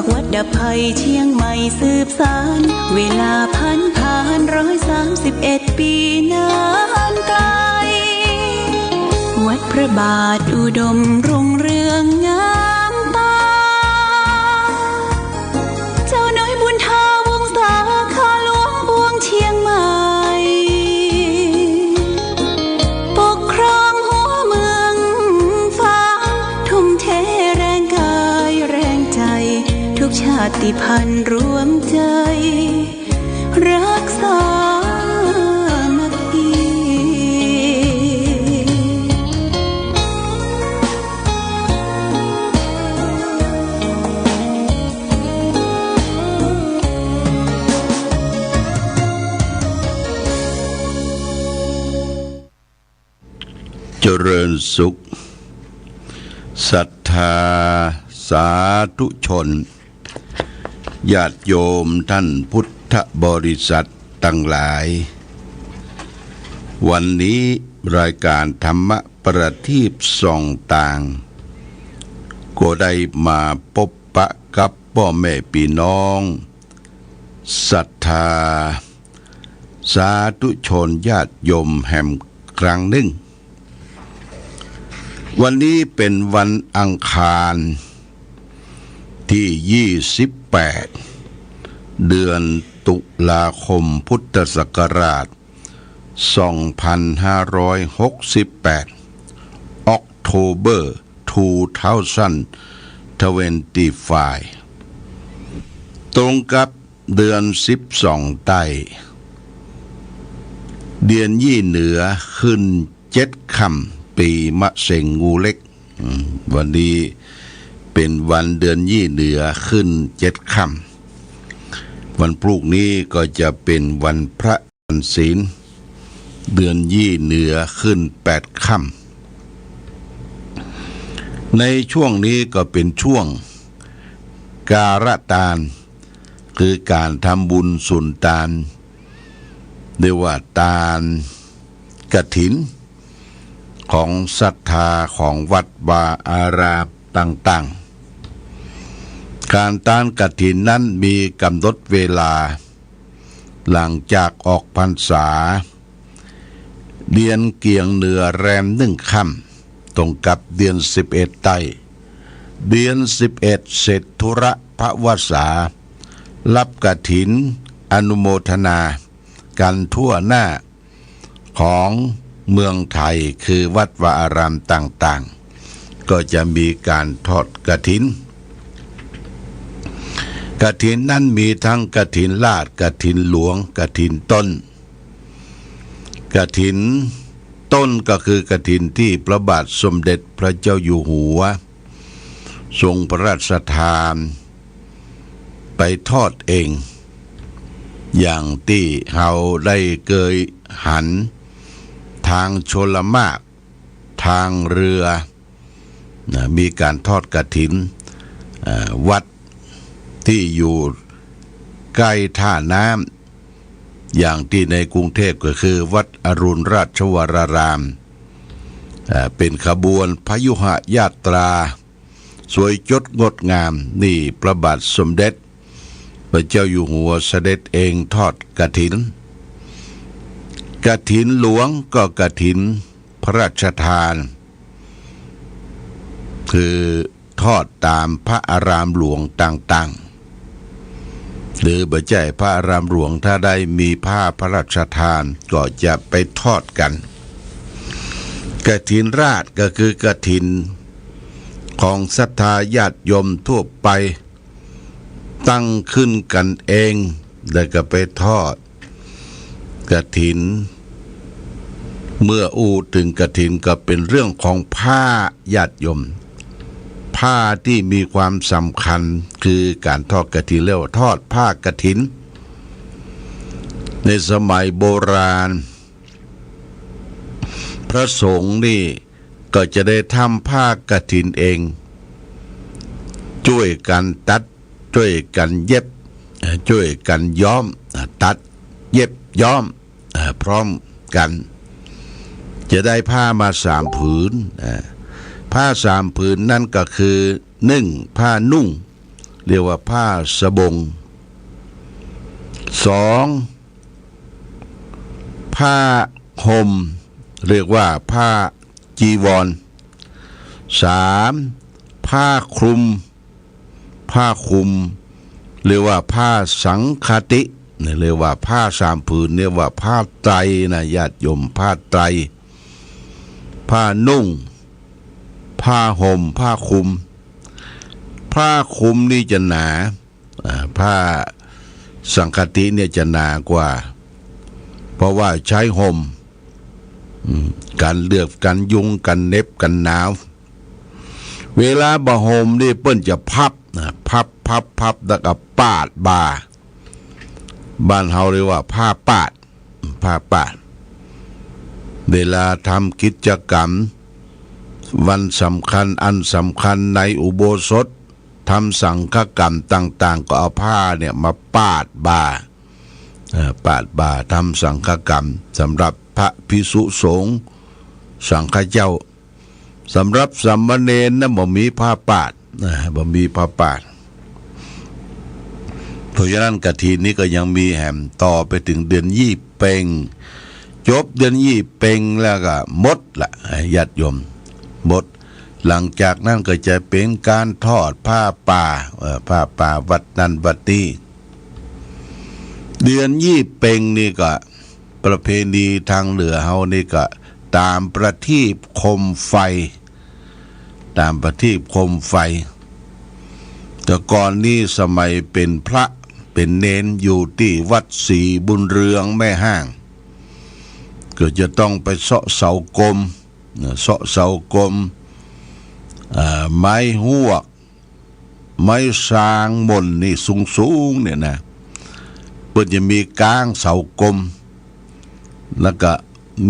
จากวัดดับภัยเชียงใหม่สืบสาน เวลาพันผ่านร้อยสามสิบเอ็ดปีนานไกล วัดพระบาทอุดมรุ่งเรือง ติพันธ์รวมใจ รักษามัคคีเจริญสุขศรัทธาสาธุชน ญาติโยมท่านพุทธบริษัทตั้งหลาย วันนี้รายการธรรมประทีปส่องต่าง ก็ได้มาพบปะกับพ่อแม่พี่น้องศรัทธา สาธุชนญาติโยมแห่มครั้งหนึ่ง วันนี้เป็นวันอังคารที่ 8 เดือนตุลาคมพุทธศักราช 2568 October 2025 ตรงกับเดือน 12 ใต้ เดือนยี่เหนือขึ้นเจ็ดคำปีมะเสงงูเล็ก วันนี้ เป็นวันเดือนยี่เหนือขึ้นเจ็ดคำวันพรุ่งนี้ก็จะเป็นวันพระวันศีล เดือนยี่เหนือขึ้นแปดค่ำในช่วงนี้ก็เป็นช่วง การตานคือการทำบุญสุนตานเรียกว่าตาลกระถิน ของศรัทธาของวัดวาอารามต่าง ๆ การตานกระถินนั้นมีกำหนดเวลา หลังจากออกพรรษา เดือนเกียงเหนือแรมหนึ่งค่ำตรงกับเดือนสิบเอ็ดไตเดือนสิบเอ็ดเศรษธุระพระวสา รับกระถิน อนุโมทนา กันทั่วหน้า ของเมืองไทยคือวัดวาอารามต่างๆ ก็จะมีการทอดกระถิน กระถินนั้นมีทั้งกระถินลาดกระถินหลวงกระถินต้นกระถินต้นก็คือกระถินที่พระบาทสมเด็จพระเจ้าอยู่หัว ทรงพระราชทาน ไปทอดเอง อย่างที่เราได้เกยหัน ทางชลมากทางเรือ มีการทอดกระถินวัด ที่อยู่ใกล้ท่าน้ำอย่างที่ในกรุงเทพก็คือ วัดอรุณราชวราราม เป็นขบวนพยุหญาตรา สวยจดงดงามนี่พระบาทสมเด็จ พระเจ้าอยู่หัวเสด็จเองทอดกระถินกระถินหลวงก็กระถินพระราชทาน คือทอดตามพระอารามหลวงต่างๆ หรือบ่ใจพระอารามหลวงถ้าได้มีผ้าพระราชทานก็จะไปทอดกันกระถินราชก็คือกระถินของศรัทธาญาติโยมทั่วไป ตั้งขึ้นกันเองแล้วก็ไปทอดกระถิน เมื่ออูถึงกระถินก็เป็นเรื่องของผ้าญาติโยม ผ้าที่มีความสำคัญคือการทอดกระถินเรียกว่าทอดผ้ากระถิน ในสมัยโบราณ พระสงฆ์นี่ก็จะได้ทำผ้ากระถินเอง ช่วยกันตัดช่วยกันเย็บช่วยกันย้อมตัดเย็บย้อมพร้อมกัน จะได้ผ้ามาสามผืนอ่า ผ้าสามผืนนั่นก็คือหนึ่งผ้านุ่ง เรียกว่าผ้าสบงสองผ้าห่มเรียกว่าผ้าจีวรสามผ้าคลุม ผ้าคลุม เรียกว่าผ้าสังคติเนี่ยเรียกว่าผ้าสามผืนเรียกว่าผ้าไตรนะญาติโยมผ้าไตรผ้านุ่ง ผ้าห่มผ้าคลุม ผ้าคลุมนี่จะหนาผ้าสังคติเนี่ยจะหนากว่า เพราะว่าใช้ห่มอืมกันเลือกกันยุงกันเน็บกันหนาว เวลาบะห่มนี่เปิ้นจะพับนะพับพับพับแล้วก็ปาดบาบ้านเฮาเรียกว่า ผ้าปาด ผ้าปาด เวลาทำกิจกรรม วันสำคัญอันสำคัญในอุโบสถทำสังฆกรรมต่าง ๆ ก็เอาผ้าเนี่ยมาปาดบาอ่อปาดบาทำสังฆกรรมสำหรับพระพิสุสงฆ์สังฆเจ้าสำหรับสัมมเนนนะบ่มีผ้าปาดนะบ่มีผ้าปาดเพราะฉะนั้นกะทีนี้ก็ยังมีแหมต่อไปถึงเดือนยี่เปงจบเดือนยี่เปงแล้วก็มดละญาติโยม หมดหลังจากนั้นก็จะเป็นการทอดผ้าป่าผ้าป่าวัดนันวัดนี้เดือนยี่เปงนี่ก็ ประเพณีทางเหนือเฮานี่ก็ ตามประทีปคมไฟ ตามประทีปคมไฟ แต่ก่อนนี้สมัยเป็นพระเป็นเน้นอยู่ที่วัดศรีบุญเรืองแม่ห้าง ก็จะต้องไปเสาะเสากลม เสาะเสากลมไม้หวก ไม้สร้างมนนี่สูงสูงๆเนี่ยนะเพื่อจะมีก้างเสากลม แล้วก็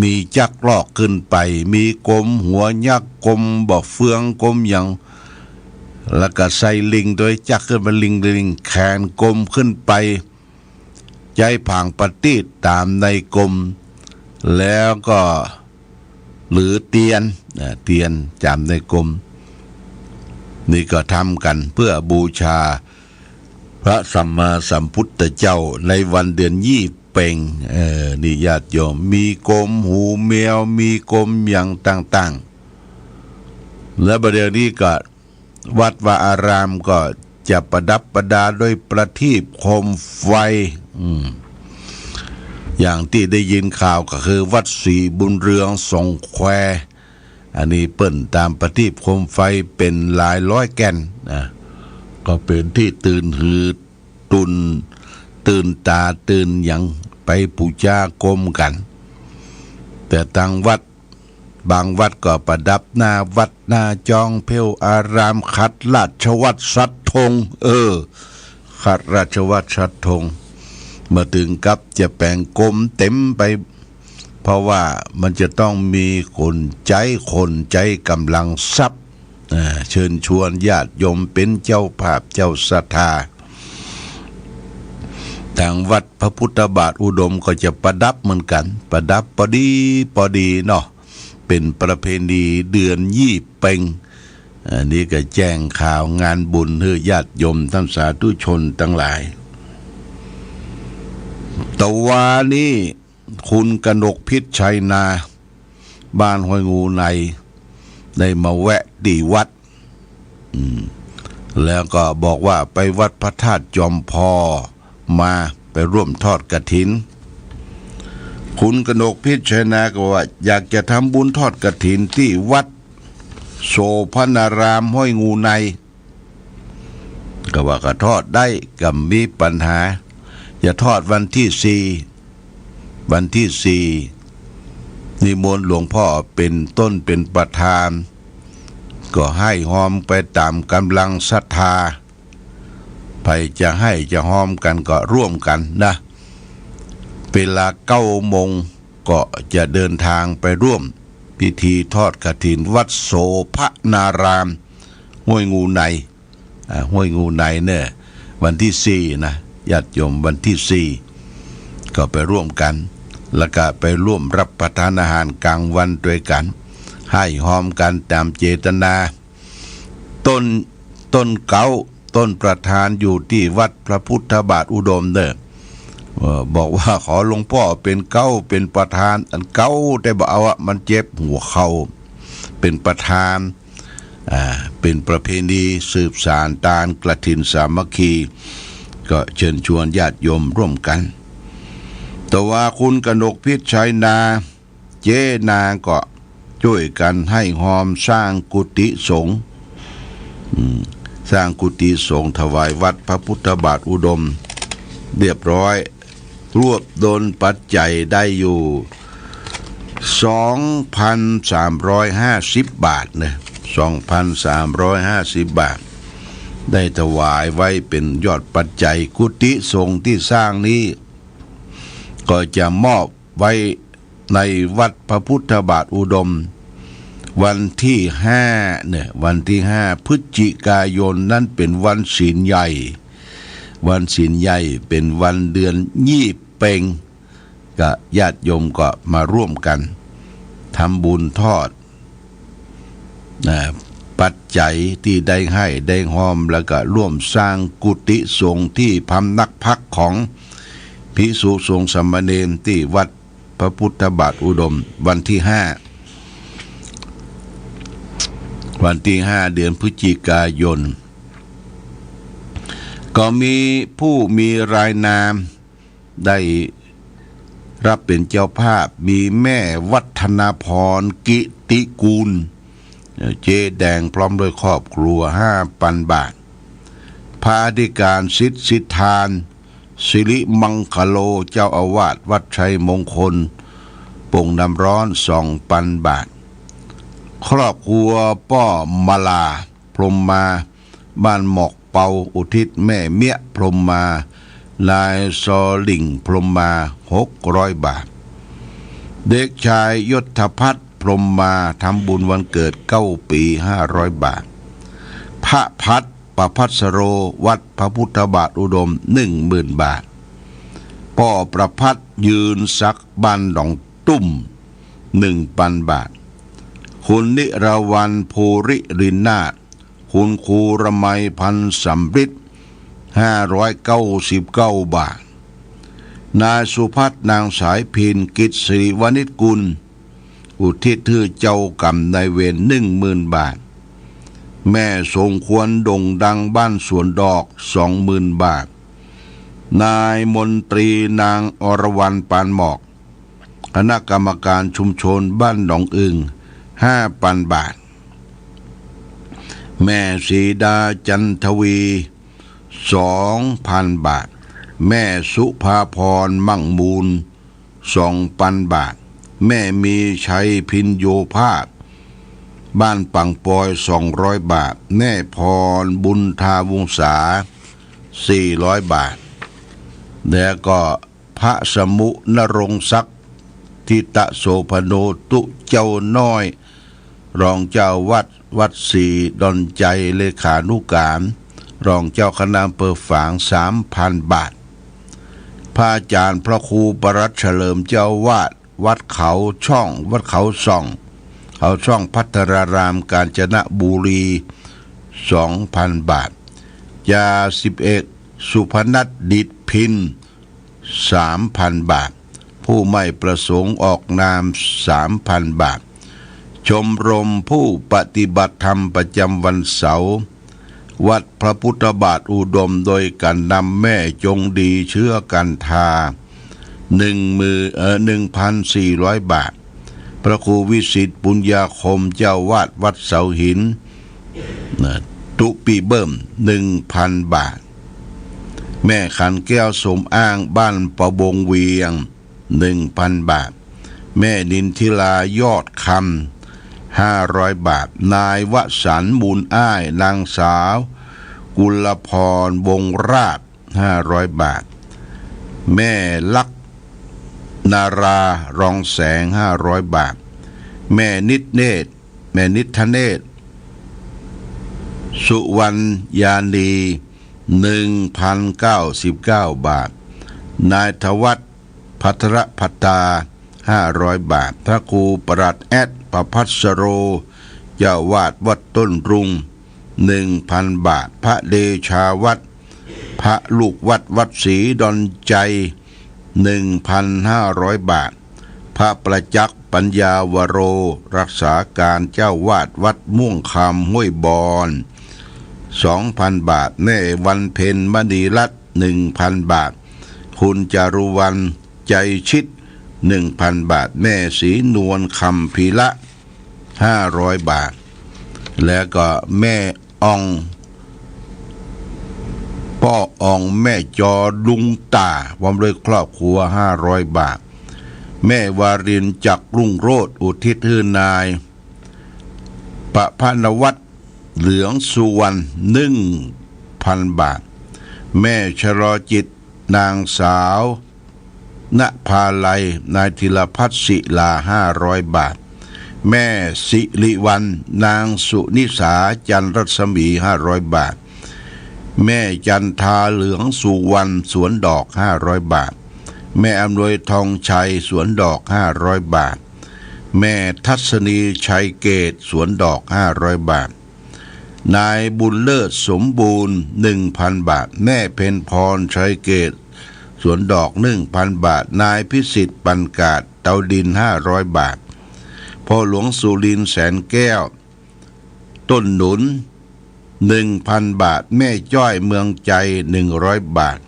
มีจักรลอกขึ้นไป มีกลมหัวยักษ์กลมบอกเฟืองกลมอย่าง แล้วก็ใส่ลิงโดยจักรขึ้นมาลิงลิงแขนกลมขึ้นไป ใจผางปฏิดตามในกลม แล้วก็ หรือเตียนเตียนจำในกลม นี่ก็ทำกันเพื่อบูชา พระสัมมาสัมพุทธเจ้าในวันเดือนยี่เป่งเออนี่ญาติโยม มีกลมหูแมวมีกลมอย่างต่างๆ และประเดี๋ยวนี้ก็วัดวาอารามก็จะประดับประดาด้วยประทีปโคมไฟ อืม อย่างที่ได้ยินข่าวก็คือวัดศรีบุญเรืองสงแคว อันนี้เปิ้นตามประทีปโคมไฟเป็นหลายร้อยแก่นนะก็เป็นที่ตื่นหือตุนตื่นตาตื่นอย่างไปปูชากรมกัน แต่ทางวัดบางวัดก็ประดับหน้าวัดหน้าจองเพลอารามขัดราชวัตรสัตธงเออขัดราชวัตรสัตธง เมื่อถึงกับจะแปลงกลมเต็มไป เพราะว่ามันจะต้องมีคนใจคนใจกำลังทรัพย์เชิญชวนญาติโยมเป็นเจ้าภาพเจ้าศรัทธาทางวัดพระพุทธบาทอุดมก็จะประดับเหมือนกัน ประดับพอดีพอดีเนาะเป็นประเพณีเดือนยี่เป่งอันนี้ก็แจ้งข่าวงานบุญเพื่อญาติโยมท่านสาธุชนทั้งหลาย ตะวานี้คุณกนกพิษชัยนา บ้านห้วยงูใน ได้มาแวะดีวัด แล้วก็บอกว่าไปวัดพระธาตุจอมพอมาไปร่วมทอดกระถิน คุณกนกพิชัยนาก็ว่า อยากจะทำบุญทอดกระถินที่วัด โสพนารามห้วยงูใน ก็ว่าก็ทอดได้กับมีปัญหา จะทอดวันที่สี่วันที่สี่นิมนต์หลวงพ่อเป็นต้นเป็นประธาน ก็ให้หอมไปตามกำลังศรัทธาใครจะให้จะหอมกันก็ร่วมกันนะ เวลาเก้าโมงก็จะเดินทางไปร่วม พิธีทอดกฐินวัดโสภนารามห้วยงูในอ่าห้วยงูในเนี่ยวันที่สี่นะ ญาติโยมวันที่สี่ก็ไปร่วมกัน แล้วก็ไปร่วมรับประทานอาหารกลางวันด้วยกัน ให้หอมกันตามเจตนา ต้นต้นเกาต้นประธานอยู่ที่วัดพระพุทธบาทอุดมเด้อบอกว่าขอหลวงพ่อเป็นเก้าเป็นประธาน อันเก้าแต่บอกเอาอะมันเจ็บหัวเขาเป็นประธานอ่าเป็นประเพณีสืบสานตานกระถินสามัคคี ก็เชิญชวนญาติโยมร่วมกัน แต่ว่าคุณกนกพิษชัยนา เจนาก็ช่วยกันให้หอมสร้างกุฏิสงฆ์สร้างกุฏิสงฆ์ถวายวัดพระพุทธบาทอุดม เรียบร้อย รวบโดนปัจจัยได้อยู่ 2,350 บาทเนี่ย2,350 บาท ได้ถวายไว้เป็นยอดปัจจัยกุฏิสงฆ์ที่สร้างนี้ ก็จะมอบไว้ในวัดพระพุทธบาทอุดม วันที่ห้าเนี่ยวันที่ห้าพฤศจิกายนนั่นเป็นวันศีลใหญ่ วันศีลใหญ่เป็นวันเดือนยี่เปงก็ญาติโยมก็มาร่วมกันทำบุญทอดนะ ปัจจัยที่ได้ให้ได้หอมแล้วก็ร่วมสร้างกุฏิสงฆ์ที่พำนักพักของพิสุสงฆ์สามเณรที่วัดพระพุทธบาทอุดมวันที่ห้าวันที่ห้าเดือนพฤศจิกายน ก็มีผู้มีรายนามได้รับเป็นเจ้าภาพมีแม่วัฒนาพรกิติกูล เจแดงพร้อมด้วยครอบครัวห้าพันบาท พาธิการสิทธิสิทธาน สิริมังคโลเจ้าอาวาสวัดชัยมงคลป่งน้ำร้อนสองพันบาท ครอบครัวป้อมาลา พรหมมาบ้านหมอกเปาอุทิศแม่เมียพรหมมานายซอลิงพรหมมาหกร้อยบาท เด็กชายยศพัฒน์ พรมมาทำบุญวันเกิดเก้าปีห้าร้อยบาท พระพัฒน์ประพัสโรวัดพระพุทธบาทอุดมหนึ่งหมื่นบาทป่อประพัฒยืนสักบ้านหนองตุ้มหนึ่งพันบาท คุณนิรวันภูริรินนาถคุณครูระไมพันธ์สำริดห้าร้อยเก้าสิบเก้าบาท นายสุพัฒนางสายพินกิจสิริวณิชกุล อุทิศทือเจ้ากรรมนายเวรหนึ่งหมื่นบาท แม่ทรงควรด่งดังบ้านสวนดอกสองหมื่นบาท นายมนตรีนางอรวรรณปานหมอกคณะกรรมการชุมชนบ้านหนองอึงห้าพันบาท แม่สีดาจันทวีสองพันบาท แม่สุภาพรมั่งมูลสองพันบาท แม่มีชัยพินโยภาพ บ้านปังปอยสองร้อยบาท แม่พรบุญทาวงศาสี่ร้อยบาท แล้วก็พระสมุนรงศักดิ์ทิตะโสพโนตุเจ้าน้อย รองเจ้าวัดวัดสีดอนใจเลขานุการ รองเจ้าคณะอำเภอฝางสามพันบาทพระอาจารย์พระครูปรัตเฉลิมเจ้าวาด วัดเขาช่อง วัดเขาส่อง เขาช่องพัทรารามกาญจนบุรีสองพันบาทยาสิบเอกสุพนัทดิดพินสามพันบาท ผู้ไม่ประสงค์ออกนามสามพันบาท ชมรมผู้ปฏิบัติธรรมประจำวันเสาร์วัดพระพุทธบาทอุดมโดยการนำแม่จงดีเชื้อกันทา หนึ่งมือเออหนึ่งพันสี่ร้อยบาท พระครูวิสิตปุญญาคมเจ้าวาดวัดเสาหินนะตุปีเบิ่มหนึ่งพันบาท แม่ขันแก้วสมอ้างบ้านประบงเวียงหนึ่งพันบาท แม่นินทิลายอดคำห้าร้อยบาท นายวสันต์มูลอ้าย นางสาว กุลพรวงราชห้าร้อยบาท แม่ลัก นารารองแสงห้าร้อยบาท แม่นิดเนตแม่นิทเนตสุวรรณยานี1,099บเก้าบาท นายทวัฒน์พัทรพัตตา500บาท พระครูปรัดแอดประพัสโรเจ้าวาดวัดต้นรุง1,000บาท พระเดชาวัด พระลูกวัดวัดศรีดอนใจ 1,500 บาท พระประจักษ์ปัญญาวโร รักษาการเจ้าวาดวัดม่วงคำห้วยบอน2,000 บาทแม่วันเพ็ญมณีรัตน์1,000 บาท คุณจารุวันใจชิด 1,000 บาท แม่สีนวลคำพีละ 500 บาท แล้วก็แม่ออง พ่ออองแม่จอลุงตาพร้อมด้วยครอบครัว500บาท แม่วารินจักรุ่งโรดอุทิศฮือนายประพานวัตรเหลืองสุวรรณหนึ่งพันบาท แม่ชรอจิตนางสาวณภาลัย นายธิรพัฒน์ศิลาห้าร้อยบาท แม่สิริวัน นางสุนิสาจันรัศมีห้าร้อยบาท แม่จันทาเหลืองสุวรรณสวนดอกห้าร้อยบาท แม่อำนวยทองชัยสวนดอกห้าร้อยบาท แม่ทัศนีชัยเกตสวนดอกห้าร้อยบาท นายบุญเลิศสมบูรณ์หนึ่งพันบาท แม่เพนพรชัยเกตสวนดอกหนึ่งพันบาท นายพิสิทธิ์ปันกาดเตาดินห้าร้อยบาทพ่อหลวงสุรินแสนแก้ว ต้นหนุน หนึ่งพันบาท แม่จ้อยเมืองใจหนึ่งร้อยบาท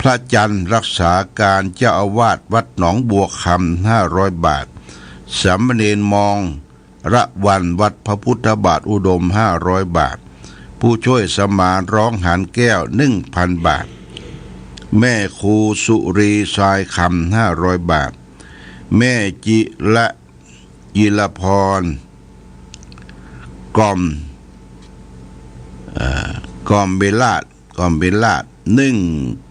พระจันทร์รักษาการเจ้าอาวาสวัดหนองบัวคำห้าร้อยบาทสามเณรมองระวันวัดพระพุทธบาทอุดมห้าร้อยบาท ผู้ช่วยสมานร้องหันแก้วหนึ่งพันบาท แม่ครูสุรีทรายคำห้าร้อยบาท แม่จิละยิลพรกอม กอมเบลาดกอมเบลาดหนึ่ง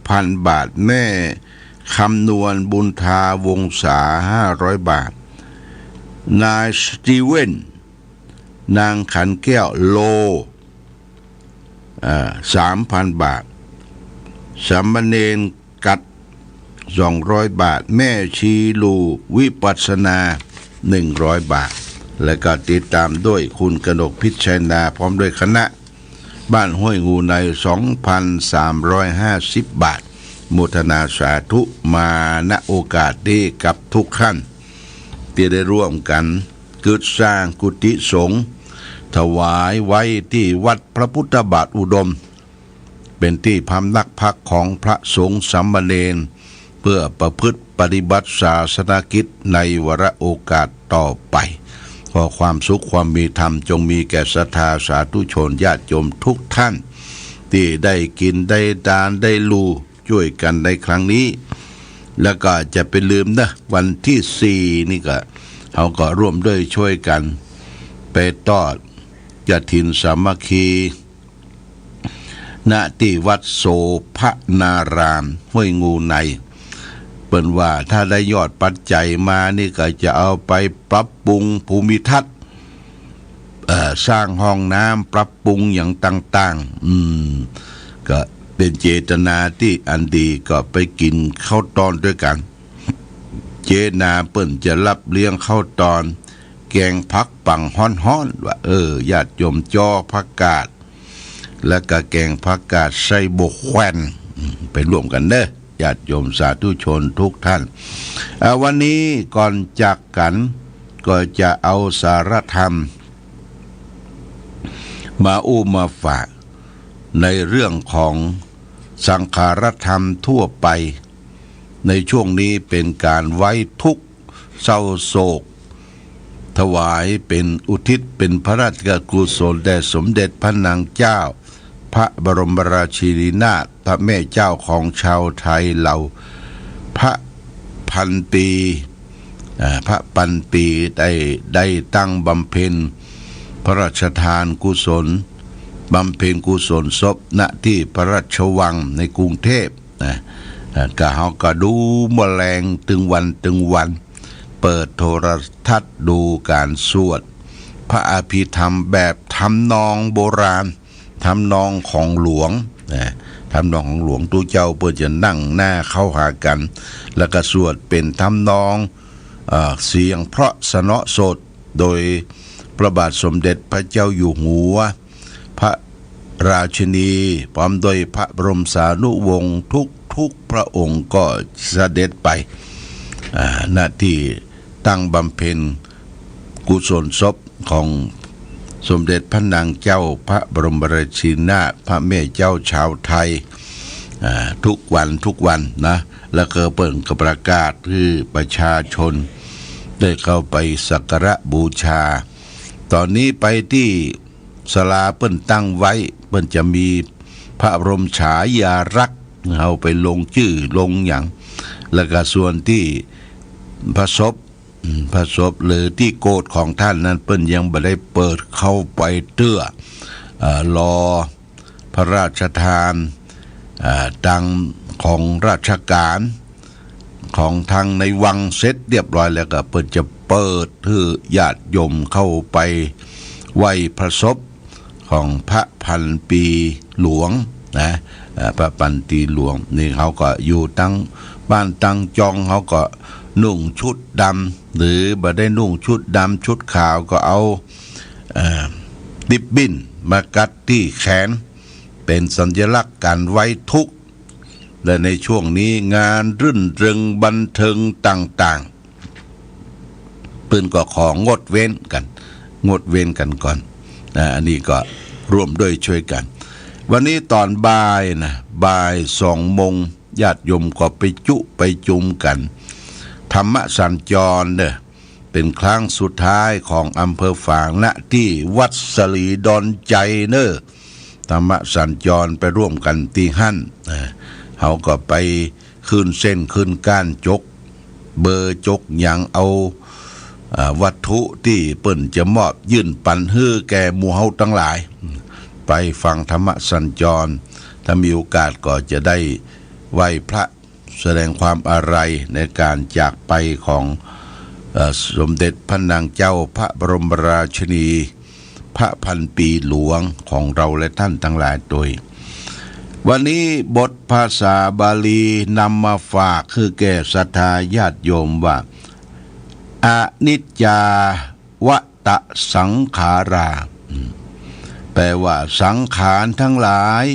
พันบาทแม่คำนวณบุญทาวงศาห้าร้อยบาท นายสตีเวนนางขันแก้วโลสามพันบาท สามเณรกัดสองร้อยบาท แม่ชีลูวิปัสนาหนึ่งร้อยบาท และก็ติดตามด้วยคุณกนกพิชัยนาพร้อมด้วยคณะ บ้านห้วยงูใน 2,350 บาทมุทนาสาธุมาณโอกาสนี้กับทุกท่านที่ได้ร่วมกันกึดสร้างกุฏิสงฆ์ถวายไว้ที่วัดพระพุทธบาทอุดม เป็นที่พำนักพักของพระสงฆ์สัมมเนนเพื่อประพฤติปฏิบัติศาสนกิจในวรโอกาสต่อไป ขอความสุขความมีธรรมจงมีแก่ศรัทธาสาธุชนญาติโยมทุกท่าน ที่ได้กินได้ดานได้ลูช่วยกันในครั้งนี้ แล้วก็จะไปลืมนะวันที่สี่นี่ก็เขาก็ร่วมด้วยช่วยกัน ไปตอดยาถินสามัคคีณที่วัดโสภนารามห้วยงูใน ปิ่นว่าถ้าได้ยอดปัจจัยมานี่ก็จะเอาไปปรับปรุงภูมิทัศน์สร้างห้องน้ำปรับปรุงอย่างต่าง ๆ อืม ก็เป็นเจตนาที่อันดีก็ไปกินข้าวตอนด้วยกัน เจนาเปิ้นจะรับเลี้ยงข้าวตอน แกงพักปังฮ้อนๆว่า เออญาติโยมจอพักกาด แล้วก็แกงพักกาดใส่บกแควนไปร่วมกันเด้อ ญาติโยมสาธุชนทุกท่านาวันนี้ก่อนจากกันก็จะเอาสารธรรม มาอู้มาฝาก ในเรื่องของสังขารธรรมทั่วไป ในช่วงนี้เป็นการไว้ทุกข์เศร้าโศก ถวายเป็นอุทิศเป็นพระราชกุศลแด่สมเด็จพระนางเจ้า พระบรมราชินีนาถพระแม่เจ้าของชาวไทยเราพระพันปีพระปันปีได้ได้ตั้งบำเพ็ญ พระราชทานกุศลบำเพ็ญกุศลศพณที่พระราชวังในกรุงเทพนะเอ่อก็เขาก็ดูแมลงตึงวันตึงวัน เปิดโทรทัศน์ดูการสวด พระอภิธรรมแบบทำนองโบราณ ทำนองของหลวงนะทำนองของหลวงตู่เจ้าเพื่อจะนั่งหน้าเข้าหากัน แล้วก็สวดเป็นทำนองเอเสียงเพราะสนอสดโดยพระบาทสมเด็จพระเจ้าอยู่หัว พระราชินีพร้อมโดวยพระบรมสานุวงศ์ทุกทุกพระองค์ก็เสด็จไปหน้าที่ตั้งบำเพ็ญกุศลศพของ สมเด็จพระนางเจ้าพระบรมราชินีนาพระแม่เจ้าชาวไทยทุกวันทุกวันนะแล้วก็เปิดกประกาศคือประชาชน ได้เข้าไปสักการะบูชา ตอนนี้ไปที่ศาลาเปิ้นตั้งไว้ เปิ้นจะมีพระบรมฉายารักษ์เอาไปลงชื่อลงอย่าง แล้วก็ส่วนที่พระศพอืม พระศพหรือที่โกดของท่านนั้นเปิ้นยังบ่ได้เปิดเข้าไปเตื้อเออรอพระราชทานเอ่อตังของราชการของทางในวังเสร็จเรียบร้อยแล้วก็เปิดจะเปิดให้ญาติโยมเข้าไปไหวพระศพของพระพันปีหลวงนะพระพันปีหลวงนี่เขาก็อยู่ตั้งบ้านตั้งจองเขาก็ นุ่งชุดดำหรือบ่ได้นุ่งชุดดำชุดขาวก็เอาดิบบินมากัดที่แขน เป็นสัญลักษณ์การไว้ทุกข์ และในช่วงนี้งานรื่นเริงบันเทิงต่างๆปืนก็ของงดเว้นกัน งดเว้นกันก่อนนะอันนี้ก็ร่วมด้วยช่วยกัน วันนี้ตอนบ่ายนะบ่ายสองโมงญาติโยมก็ไปจุไปจุมกัน ธรรมสัญจรเนอเป็นครั้งสุดท้ายของอำเภอฝางณที่วัดสลีดอนใจเนอธรรมสัญจรไปร่วมกันที่หั่นเขาก็ไปขึ้นเส้นขึ้นก้านจก เบอร์จกอย่างเอาวัตถุที่เปิ่นจะมอบยื่นปันฮื้อแก่หมู่เฮาทั้งหลาย ไปฟังธรรมสัญจร ถ้ามีโอกาสก็จะได้ไหวพระ แสดงความอาลัยในการจากไปของอสมเด็จพระนางเจ้าพระบรมราชินี พระพันปีหลวงของเราและท่านทั้งหลายโดยวันนี้บทภาษาบาลีนำมาฝากคือแก่ศรัทธาญาติโยมว่าอนิจจาวตะสังขารา แปลว่าสังขารทั้งหลาย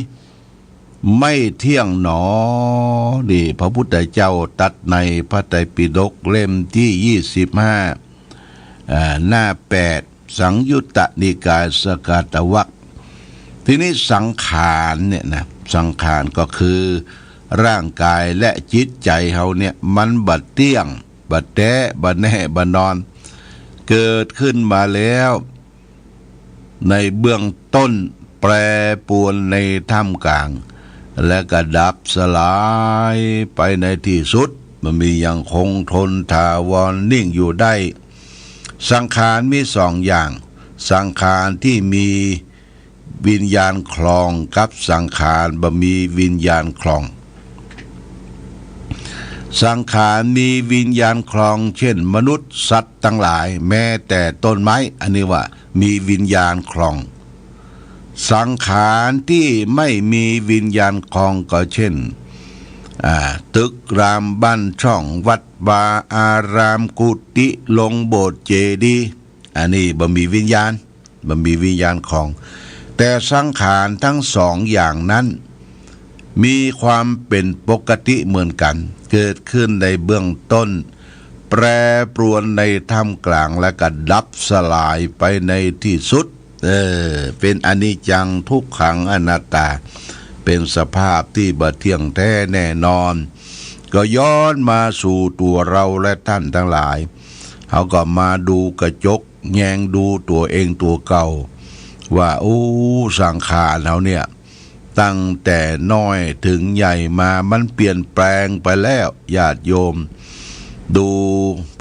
ไม่เที่ยงหนอนี่พระพุทธเจ้าตัดในพระไตรปิฎกเล่มที่ยี่สิบห้าหน้าแปดสังยุตตนิกายสกาตวักทีนี้สังขารเนี่ยนะสังขารก็คือ ร่างกายและจิตใจเขาเนี่ยมันบัดเตี้ยง บัดแต้บัดแน่บัดนอน เกิดขึ้นมาแล้ว ในเบื้องต้นแปรปรวนในท่ามกลาง และก็ดับสลายไปในที่สุด มันมียังคงทนถาวรนิ่งอยู่ได้ สังขารมีสองอย่าง สังขารที่มีวิญญาณคลองกับสังขารบ่มีวิญญาณคลอง สังขารมีวิญญาณคลอง เช่น มนุษย์สัตว์ทั้งหลาย แม้แต่ต้นไม้ อันนี้ว่า มีวิญญาณคลอง สังขารที่ไม่มีวิญญาณคองก็เช่น ตึกรามบ้านช่องวัดบาอารามกุฏิลงโบสถ์เจดีย์อันนี้บ่มีวิญญาณบ่มีวิญญาณคลอง แต่สังขารทั้งสองอย่างนั้น มีความเป็นปกติเหมือนกัน เกิดขึ้นในเบื้องต้น แปรปรวนในท่ามกลางและก็ดับสลายไปในที่สุด เออเป็นอนิจจังทุกขังอนัตตา เป็นสภาพที่บัเที่ยงแท้แน่นอน ก็ย้อนมาสู่ตัวเราและท่านทั้งหลาย เขาก็มาดูกระจก แยงดูตัวเองตัวเก่า ว่าโอ้สังขารเขาเนี่ย ตั้งแต่น้อยถึงใหญ่มามันเปลี่ยนแปลงไปแล้วญาติโยม ดู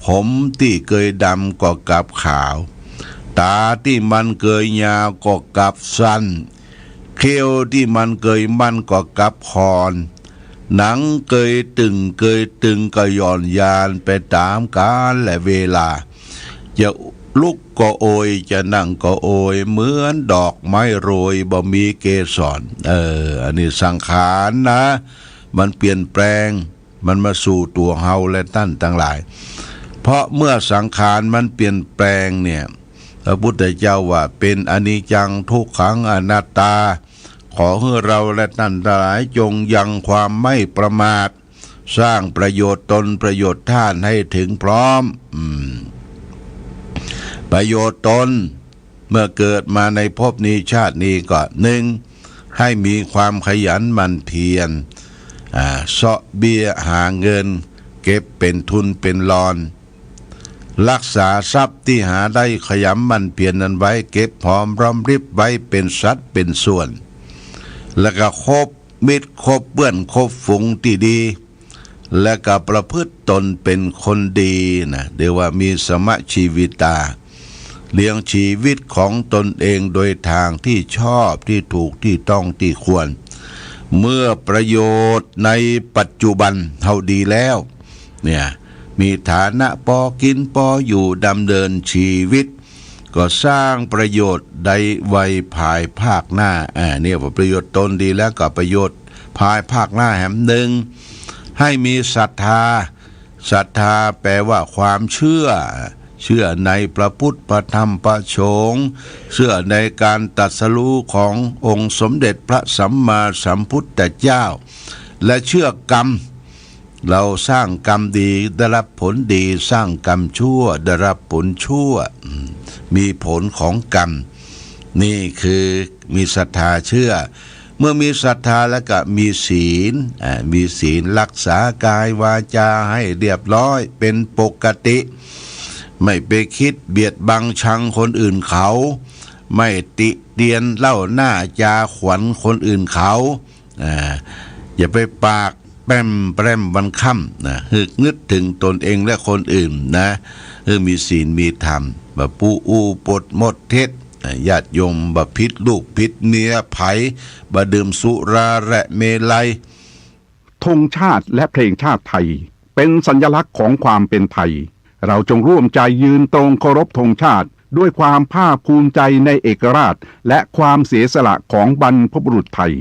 ผมที่เคยดำก็กลับขาว ตาที่มันเคยยาวก็กลับสั้นเขี้ยวที่มันเคยมันก็กลับคอนหนังเคยตึงเคยตึงก็ย่อนยานไปตามกาลและเวลา จะลุกก็โอยจะนั่งก็โอยเหมือนดอกไม้โรยบ่มีเกสรเออ อันนี้สังขารนะ มันเปลี่ยนแปลง มันมาสู่ตัวเฮาและท่านทั้งหลาย เพราะเมื่อสังขารมันเปลี่ยนแปลงเนี่ย ระพุทธเจ้าว่าเป็นอนิจจังทุกขังอนัตตา ขอให้เราและท่านทั้งหลายจงยังความไม่ประมาท สร้างประโยชน์ตนประโยชน์ท่านให้ถึงพร้อมอมประโยชน์ตนเมื่อเกิดมาในภพนี้ชาตินี้ก็หนึ่งให้มีความขยันมันเพียรอ่าเสาะเบี้ยหาเงิน เก็บเป็นทุนเป็นรอน รักษาทรัพย์ที่หาได้ขยำมันเพียรนั้นไว้ เก็บหอมรอมริบไว้เป็นสัดเป็นส่วน แล้วก็คบมิตรคบเพื่อนคบฝูงที่ดี และก็ประพฤติตนเป็นคนดีนะเดี๋ยวว่ามีสมะชีวิตา เลี้ยงชีวิตของตนเองโดยทางที่ชอบที่ถูกที่ต้องที่ควร เมื่อประโยชน์ในปัจจุบันเท่าดีแล้วเนี่ย มีฐานะพอกินพออยู่ดำเนินชีวิต ก็สร้างประโยชน์ใดไวยภายภาคหน้าอ่าเนี่ยประโยชน์ตนดีแล้วก็ประโยชน์ภายภาคหน้าแหมหนึ่งให้มีศรัทธาศรัทธาแปลว่าความเชื่อ เชื่อในพระพุทธพระธรรมพระสงฆ์เชื่อในการตรัสรู้ขององค์สมเด็จพระสัมมาสัมพุทธเจ้า และเชื่อกรรม เราสร้างกรรมดีได้รับผลดีสร้างกรรมชั่วได้รับผลชั่ว มีผลของกรรม นี่คือมีศรัทธาเชื่อ เมื่อมีศรัทธาแล้วก็มีศีลมีศีลรักษากายวาจาให้เรียบร้อยเป็นปกติ ไม่ไปคิดเบียดบังชังคนอื่นเขา ไม่ติเตียนเล่าหน้าจาขวัญคนอื่นเขา อย่าไปปาก แป้มแปรมวันค่ำนะฮึกนึกถึงตนเองและคนอื่นนะเออมีศีลมีธรรมบะปูอูปดหมดเท็จญาติโยมบะพิษลูกพิษเมียไผ่บะดื่มสุราและเมลัยธงชาติและเพลงชาติไทย เป็นสัญลักษณ์ของความเป็นไทย เราจงร่วมใจยืนตรงเคารพธงชาติ ด้วยความภาคภูมิใจในเอกราช และความเสียสละของบรรพบุรุษไทย